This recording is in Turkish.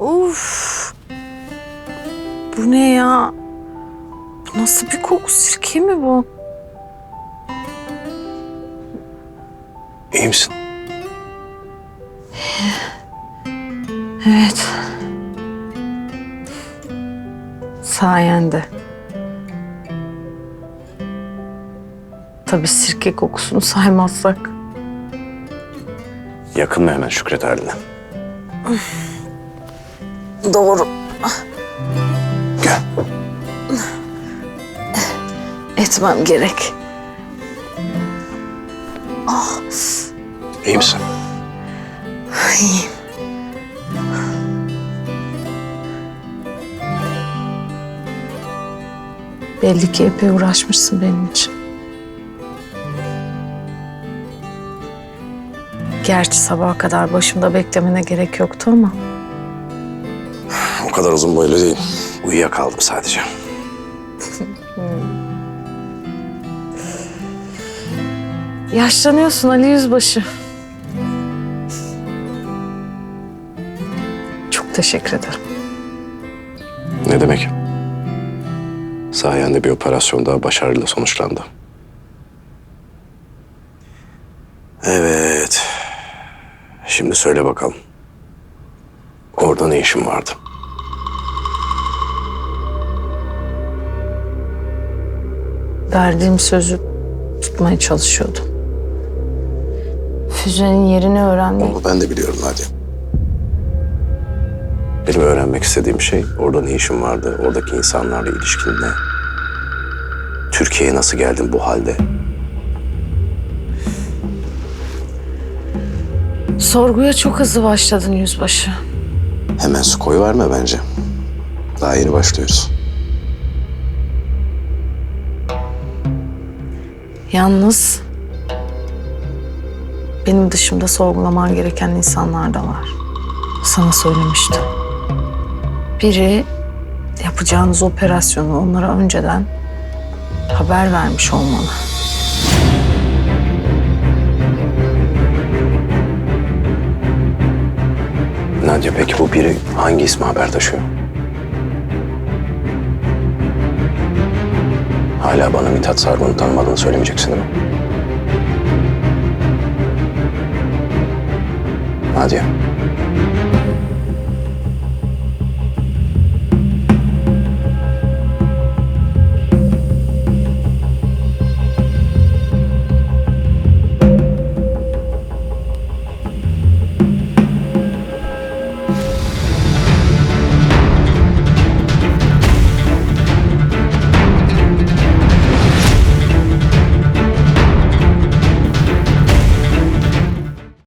Of. Bu ne ya? Bu nasıl bir koku? Sirke mi bu? İyi misin? Evet. Sayende. Tabii sirke kokusunu saymazsak. Yakınma hemen Şükret haline. Doğru. Gel. Etmem gerek. İyi misin? İyiyim. Belli ki epey uğraşmışsın benim için. Gerçi sabaha kadar başımda beklemene gerek yoktu ama kadar uzun boylu değil. Uyuyakaldım sadece. yaşlanıyorsun Ali Yüzbaşı. Çok teşekkür ederim. Ne demek? Sayende bir operasyon daha başarıyla sonuçlandı. Evet. Şimdi söyle bakalım. Orada ne işin vardı? Verdiğim sözü tutmaya çalışıyordum. Füzenin yerini öğrenmek Onu ben de biliyorum Nadia. Benim öğrenmek istediğim şey orada ne işin vardı, oradaki insanlarla ilişkin ne? Türkiye'ye nasıl geldin bu halde? Sorguya çok hızlı başladın yüzbaşı. Hemen su koy verme bence. Daha yeni başlıyoruz. Yalnız benim dışımda sorgulaman gereken insanlar da var. Sana söylemiştim. Biri yapacağınız operasyonu onlara önceden haber vermiş olmalı. Nadia peki bu biri hangi ismi haber taşıyor? Hala bana Mithat Sargun'u tanımadığını söylemeyeceksin değil mi? Nadia.